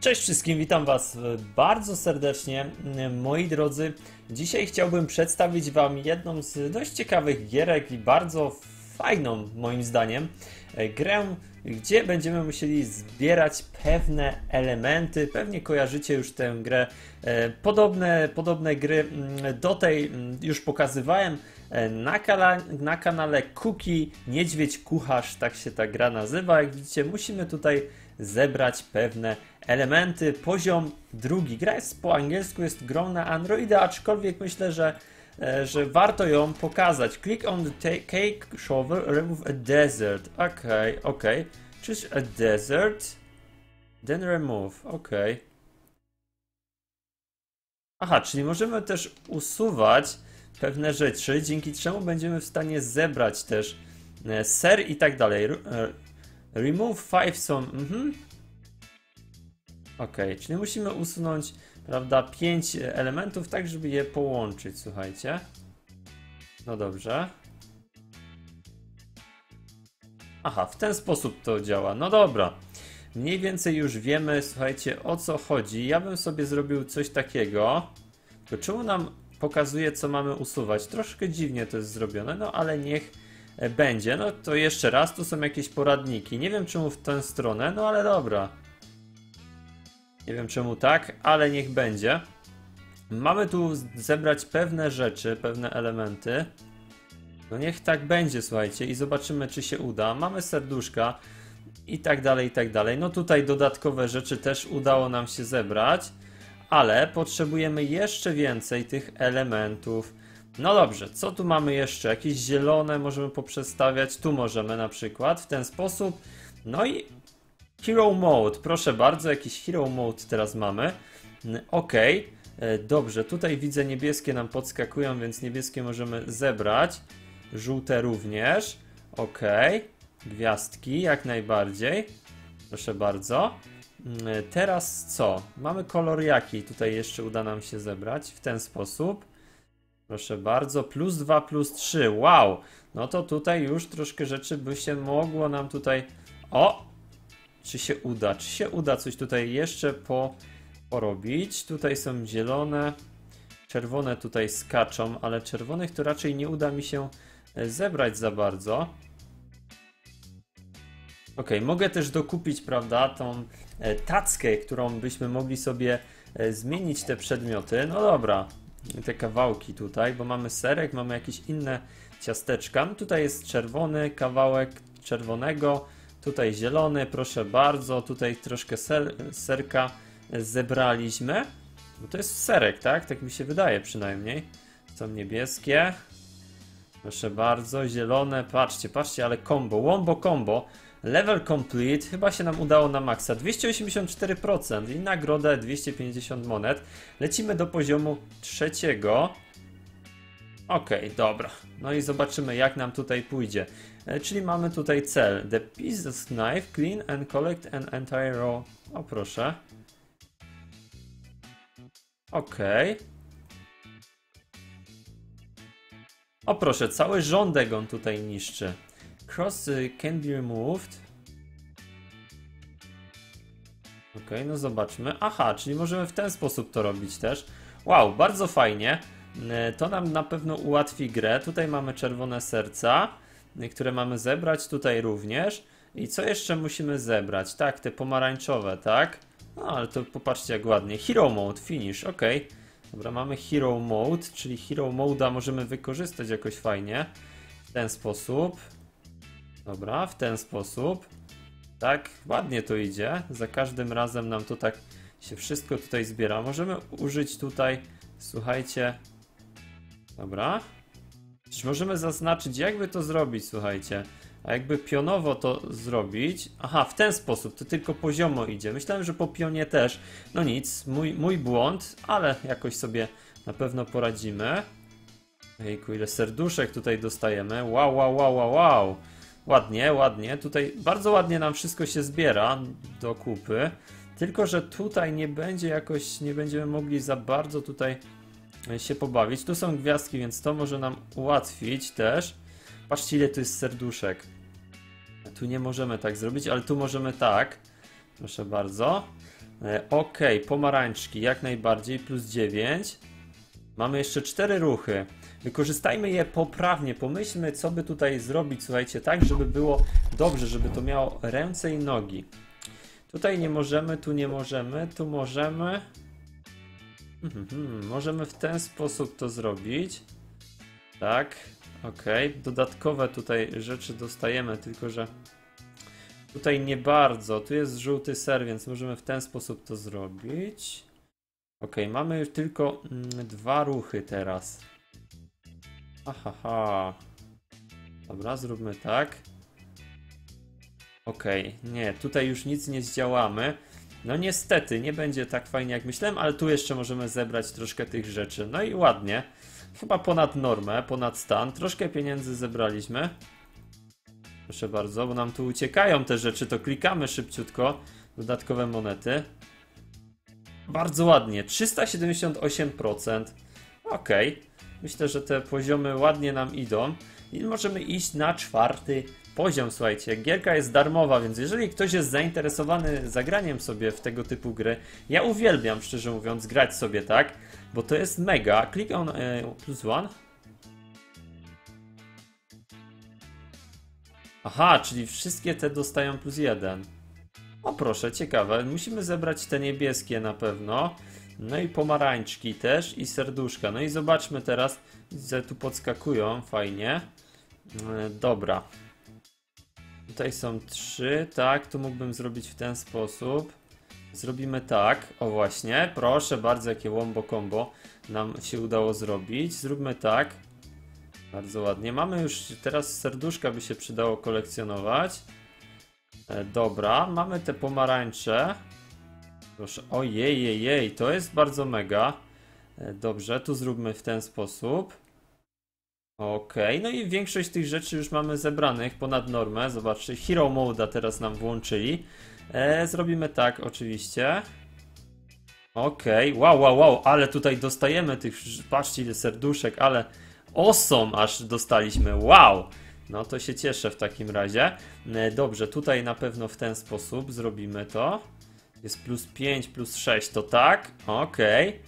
Cześć wszystkim, witam Was bardzo serdecznie, moi drodzy. Dzisiaj chciałbym przedstawić Wam jedną z dość ciekawych gierek i bardzo fajną, moim zdaniem, grę, gdzie będziemy musieli zbierać pewne elementy. Pewnie kojarzycie już tę grę. Podobne, podobne gry do tej już pokazywałem na, kala, na kanale Cookie Niedźwiedź Kucharz, tak się ta gra nazywa. Jak widzicie, musimy tutaj zebrać pewne elementy. Poziom drugi. Gra jest po angielsku, jest grą na Androida, aczkolwiek myślę, że, e, że warto ją pokazać. Click on the cake shovel, remove a desert. Ok, ok. Choose a desert, then remove. Ok. Aha, czyli możemy też usuwać pewne rzeczy, dzięki czemu będziemy w stanie zebrać też e, ser i tak dalej. E, remove 5 są. Mhm. Ok, czyli musimy usunąć, prawda, 5 elementów, tak żeby je połączyć, słuchajcie. No dobrze. Aha, w ten sposób to działa. No dobra. Mniej więcej już wiemy, słuchajcie, o co chodzi. Ja bym sobie zrobił coś takiego. To czemu nam pokazuje, co mamy usuwać? Troszkę dziwnie to jest zrobione, no ale niech będzie. No to jeszcze raz, tu są jakieś poradniki. Nie wiem czemu w tę stronę, no ale dobra. Nie wiem czemu tak, ale niech będzie. Mamy tu zebrać pewne rzeczy, pewne elementy. No niech tak będzie, słuchajcie, i zobaczymy, czy się uda. Mamy serduszka i tak dalej, i tak dalej. No tutaj dodatkowe rzeczy też udało nam się zebrać, ale potrzebujemy jeszcze więcej tych elementów. No dobrze, co tu mamy jeszcze? Jakieś zielone możemy poprzestawiać. Tu możemy na przykład w ten sposób. No i Hero Mode, proszę bardzo, jakiś Hero Mode teraz mamy. Ok, e, dobrze, tutaj widzę niebieskie nam podskakują, więc niebieskie możemy zebrać. Żółte również. Ok, gwiazdki jak najbardziej. Proszę bardzo. E, teraz co? Mamy kolor jaki? Tutaj jeszcze uda nam się zebrać w ten sposób. Proszę bardzo, plus 2, plus 3. Wow! No to tutaj już troszkę rzeczy by się mogło nam tutaj. O! Czy się uda? Czy się uda coś tutaj jeszcze po, porobić? Tutaj są zielone, czerwone tutaj skaczą, ale czerwonych to raczej nie uda mi się e, zebrać za bardzo. Ok, mogę też dokupić, prawda, tą e, tackę, którą byśmy mogli sobie e, zmienić te przedmioty. No dobra, te kawałki tutaj, bo mamy serek, mamy jakieś inne ciasteczka. No tutaj jest czerwony kawałek czerwonego, Tutaj zielony, proszę bardzo. Tutaj troszkę ser, serka zebraliśmy. To jest serek, tak? Tak mi się wydaje przynajmniej. Są niebieskie. Proszę bardzo, zielone. Patrzcie, patrzcie, ale combo. Wombo combo. Level complete. Chyba się nam udało na maksa. 284% i nagrodę 250 monet. Lecimy do poziomu trzeciego. Okej, okay, dobra. No i zobaczymy jak nam tutaj pójdzie. E, czyli mamy tutaj cel. The piece knife clean and collect an entire row. O proszę. Okej. Okay. O proszę, cały rządek on tutaj niszczy. Cross y, can be removed. Ok, no zobaczmy. Aha, czyli możemy w ten sposób to robić też. Wow, bardzo fajnie. E, to nam na pewno ułatwi grę. Tutaj mamy czerwone serca, które mamy zebrać. Tutaj również. I co jeszcze musimy zebrać? Tak, te pomarańczowe, tak? No, ale to popatrzcie jak ładnie. Hero Mode, finish, ok. Dobra, mamy Hero Mode, czyli Hero Mode'a możemy wykorzystać jakoś fajnie. W ten sposób. Dobra, w ten sposób. Tak, ładnie to idzie. Za każdym razem nam to tak się wszystko tutaj zbiera. Możemy użyć tutaj, słuchajcie, Dobra. Czy możemy zaznaczyć, jakby to zrobić, słuchajcie. A jakby pionowo to zrobić... Aha, w ten sposób, to tylko poziomo idzie. Myślałem, że po pionie też. No nic, mój, mój błąd, ale jakoś sobie na pewno poradzimy. Ejku, ile serduszek tutaj dostajemy. Wow, wow, wow, wow, wow. Ładnie, ładnie. Tutaj bardzo ładnie nam wszystko się zbiera do kupy. Tylko, że tutaj nie będzie jakoś, nie będziemy mogli za bardzo tutaj się pobawić. Tu są gwiazdki, więc to może nam ułatwić też. Patrzcie ile tu jest serduszek. Tu nie możemy tak zrobić, ale tu możemy tak. Proszę bardzo. E, ok, pomarańczki jak najbardziej, plus 9. Mamy jeszcze 4 ruchy. Wykorzystajmy je poprawnie, pomyślmy co by tutaj zrobić, słuchajcie, tak żeby było dobrze, żeby to miało ręce i nogi. Tutaj nie możemy, tu nie możemy, tu możemy. Mhm, możemy w ten sposób to zrobić. Tak, ok. Dodatkowe tutaj rzeczy dostajemy, tylko że tutaj nie bardzo. Tu jest żółty ser, więc możemy w ten sposób to zrobić. Ok, mamy już tylko mm, dwa ruchy teraz. Ahaha. Dobra, zróbmy tak. Okay. nie, tutaj już nic nie zdziałamy. No niestety, nie będzie tak fajnie jak myślałem, ale tu jeszcze możemy zebrać troszkę tych rzeczy. No i ładnie. Chyba ponad normę, ponad stan. Troszkę pieniędzy zebraliśmy. Proszę bardzo, bo nam tu uciekają te rzeczy, to klikamy szybciutko. Dodatkowe monety. Bardzo ładnie, 378%. Ok, myślę, że te poziomy ładnie nam idą. I możemy iść na czwarty poziom, słuchajcie. Gierka jest darmowa, więc jeżeli ktoś jest zainteresowany zagraniem sobie w tego typu gry, ja uwielbiam, szczerze mówiąc, grać sobie tak, bo to jest mega. Click on e, plus one. Aha, czyli wszystkie te dostają plus jeden. O proszę, ciekawe. Musimy zebrać te niebieskie na pewno. No i pomarańczki też i serduszka. No i zobaczmy teraz. Widzę, tu podskakują, fajnie. E, dobra. Tutaj są trzy, tak, tu mógłbym zrobić w ten sposób. Zrobimy tak, o właśnie, proszę bardzo, jakie wombo combo nam się udało zrobić. Zróbmy tak, bardzo ładnie. Mamy już, teraz serduszka by się przydało kolekcjonować. E, dobra, mamy te pomarańcze. Proszę, ojej, jej, jej, to jest bardzo mega. E, dobrze, tu zróbmy w ten sposób. Okej, okay. no i większość tych rzeczy już mamy zebranych ponad normę. Zobaczcie, Hero Mode teraz nam włączyli. E, zrobimy tak, oczywiście. Okej, okay. wow, wow, wow, ale tutaj dostajemy tych, patrzcie ile serduszek, ale osom aż dostaliśmy, wow! No to się cieszę w takim razie. E, dobrze, tutaj na pewno w ten sposób zrobimy to. Jest plus 5, plus 6, to tak, okej.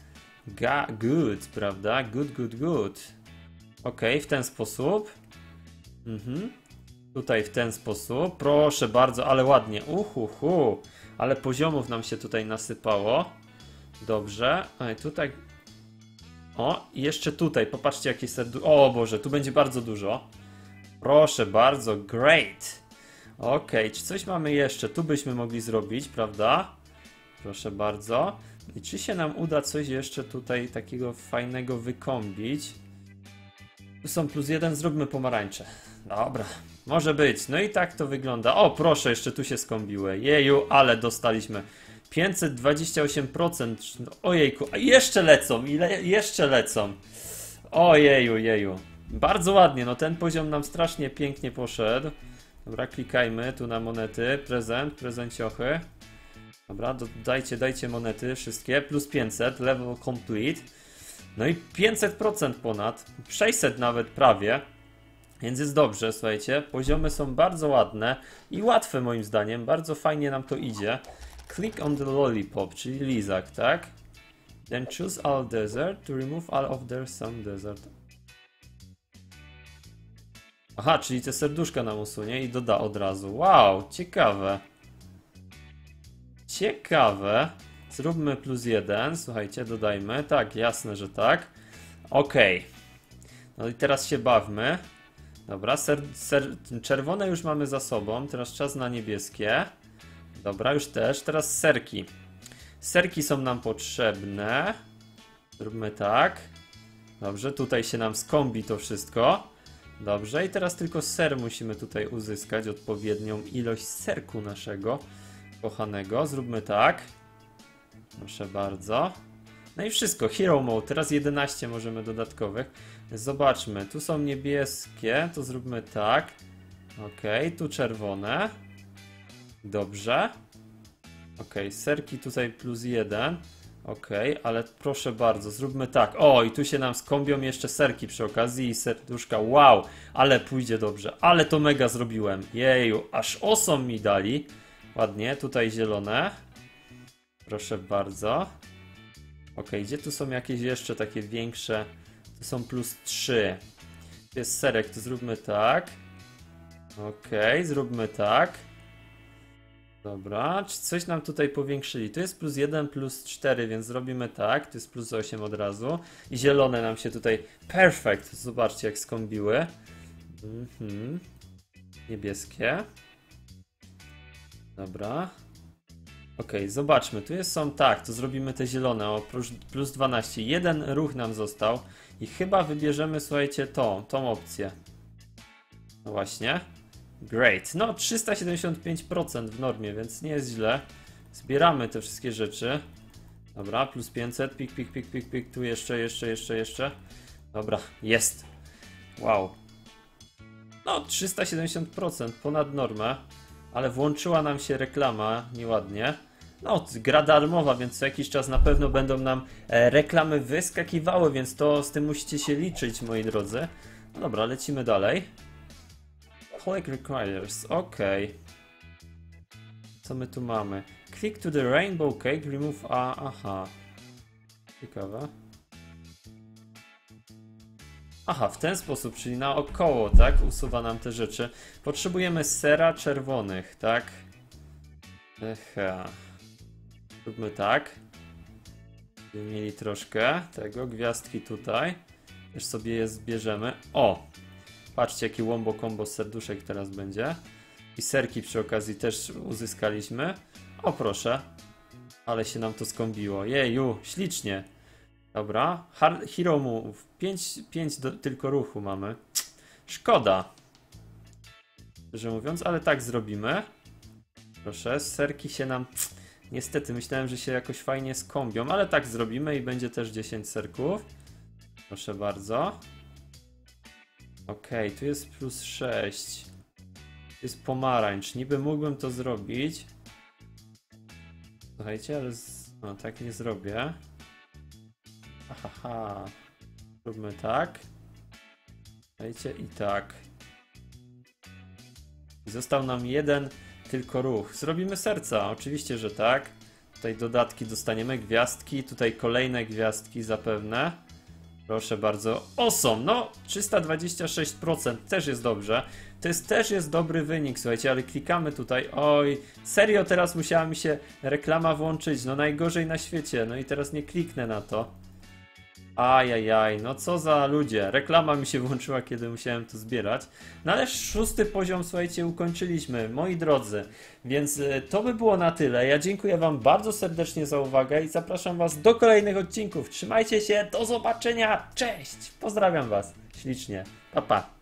Okay. Good, prawda? Good, good, good. Ok, w ten sposób. Mhm. Tutaj w ten sposób. Proszę bardzo, ale ładnie. Uhuhu. Ale poziomów nam się tutaj nasypało. Dobrze. Tutaj. O, i jeszcze tutaj. Popatrzcie, jakie serdu. O Boże, tu będzie bardzo dużo. Proszę bardzo, great. Ok, czy coś mamy jeszcze? Tu byśmy mogli zrobić, prawda? Proszę bardzo. I czy się nam uda coś jeszcze tutaj takiego fajnego wykombić? Są plus jeden, zróbmy pomarańcze. Dobra, może być. No i tak to wygląda. O, proszę, jeszcze tu się skąbiły. Jeju, ale dostaliśmy 528%. Ojejku, a jeszcze lecą, ile jeszcze lecą. Ojeju, jeju. Bardzo ładnie, no ten poziom nam strasznie pięknie poszedł. Dobra, klikajmy tu na monety. Prezent, prezenciochy. Dobra, dajcie, dajcie monety wszystkie. Plus 500, level complete. No i 500% ponad, 600 nawet prawie. Więc jest dobrze, słuchajcie. Poziomy są bardzo ładne i łatwe moim zdaniem. Bardzo fajnie nam to idzie. Click on the lollipop, czyli lizak, tak? Then choose all desert to remove all of their some desert. Aha, czyli te serduszka nam usunie i doda od razu. Wow, ciekawe. Ciekawe. Zróbmy plus jeden, słuchajcie, dodajmy. Tak, jasne, że tak. Ok. No i teraz się bawmy. Dobra, ser, ser, czerwone już mamy za sobą, teraz czas na niebieskie. Dobra, już też. Teraz serki. Serki są nam potrzebne. Zróbmy tak. Dobrze, tutaj się nam skombi to wszystko. Dobrze, i teraz tylko ser musimy tutaj uzyskać, odpowiednią ilość serku naszego kochanego. Zróbmy tak. Proszę bardzo. No i wszystko, Hero Mode, teraz 11 możemy dodatkowych. Zobaczmy, tu są niebieskie, to zróbmy tak. Ok, tu czerwone. Dobrze. Ok, serki tutaj plus jeden. Ok, ale proszę bardzo, zróbmy tak. O, i tu się nam skąbią jeszcze serki przy okazji i serduszka. Wow, ale pójdzie dobrze. Ale to mega zrobiłem. Jeju, aż osom mi dali. Ładnie, tutaj zielone. Proszę bardzo. Ok, gdzie tu są jakieś jeszcze takie większe? Tu są plus 3. Tu jest serek, to zróbmy tak. Ok, zróbmy tak. Dobra, czy coś nam tutaj powiększyli? Tu jest plus 1, plus 4, więc zrobimy tak. Tu jest plus 8 od razu. I zielone nam się tutaj. Perfect! Zobaczcie, jak skąbiły. Mhm. Niebieskie. Dobra. Ok, zobaczmy. Tu jest są tak, to zrobimy te zielone. O, plus 12. Jeden ruch nam został. I chyba wybierzemy, słuchajcie, tą, tą opcję. No właśnie. Great. No, 375% w normie, więc nie jest źle. Zbieramy te wszystkie rzeczy. Dobra, plus 500. Pik, pik, pik, pik, pik. Tu jeszcze, jeszcze, jeszcze, jeszcze. Dobra, jest. Wow. No, 370% ponad normę. Ale włączyła nam się reklama nieładnie. No, gra darmowa, więc co jakiś czas na pewno będą nam e, reklamy wyskakiwały, więc to z tym musicie się liczyć, moi drodzy. No dobra, lecimy dalej. Click requires, ok. Co my tu mamy? Click to the rainbow cake, remove a, aha. Ciekawe. Aha, w ten sposób, czyli naokoło, tak? Usuwa nam te rzeczy. Potrzebujemy sera czerwonych, tak? Echa. Róbmy tak. Będziemy mieli troszkę tego, gwiazdki tutaj. Też sobie je zbierzemy. O! Patrzcie, jaki łombo combo serduszek teraz będzie. I serki przy okazji też uzyskaliśmy. O, proszę. Ale się nam to skąbiło. Jeju, ślicznie. Dobra. Hard, hero move. 5, 5 do, tylko ruchu mamy. Szkoda. Szczerze mówiąc, ale tak zrobimy. Proszę, serki się nam... Niestety, myślałem, że się jakoś fajnie skąbią, ale tak zrobimy i będzie też 10 serków. Proszę bardzo. Okej, tu jest plus 6. Tu jest pomarańcz. Niby mógłbym to zrobić. Słuchajcie, ale z... no, tak nie zrobię. Ahaha. Róbmy tak. Słuchajcie, i tak. Został nam jeden tylko ruch. Zrobimy serca, oczywiście, że tak. Tutaj dodatki dostaniemy, gwiazdki, tutaj kolejne gwiazdki zapewne. Proszę bardzo. Osom, no 326% też jest dobrze. To jest też jest dobry wynik, słuchajcie, ale klikamy tutaj. Oj, serio teraz musiała mi się reklama włączyć. No najgorzej na świecie. No i teraz nie kliknę na to. Ajajaj, no co za ludzie. Reklama mi się włączyła, kiedy musiałem to zbierać. No ale szósty poziom, słuchajcie, ukończyliśmy, moi drodzy. Więc y, to by było na tyle. Ja dziękuję Wam bardzo serdecznie za uwagę i zapraszam Was do kolejnych odcinków. Trzymajcie się, do zobaczenia, cześć! Pozdrawiam Was ślicznie. Pa, pa.